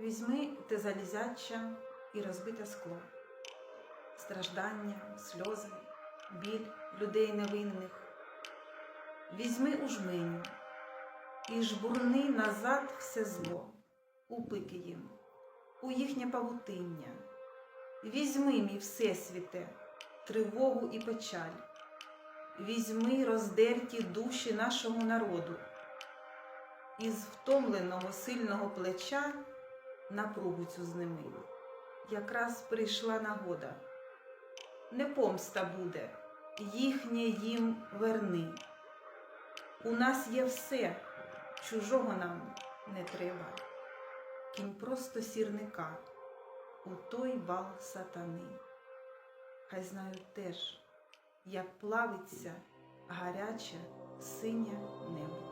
Візьми те залізяча і розбите скло, страждання, сльози, біль людей невинних. Візьми у жменю і жбурни назад все зло, у пики їм, у їхнє павутиння. Візьми, мій всесвіте, тривогу і печаль. Візьми роздерті душі нашого народу. Із втомленого сильного плеча напругу цю зними. Якраз прийшла нагода. Не помста буде, їхнє їм верни. У нас є все, чужого нам не треба. Кінь просто сірника у той вал сатани. Хай знають теж, як плавиться гаряче синє небо.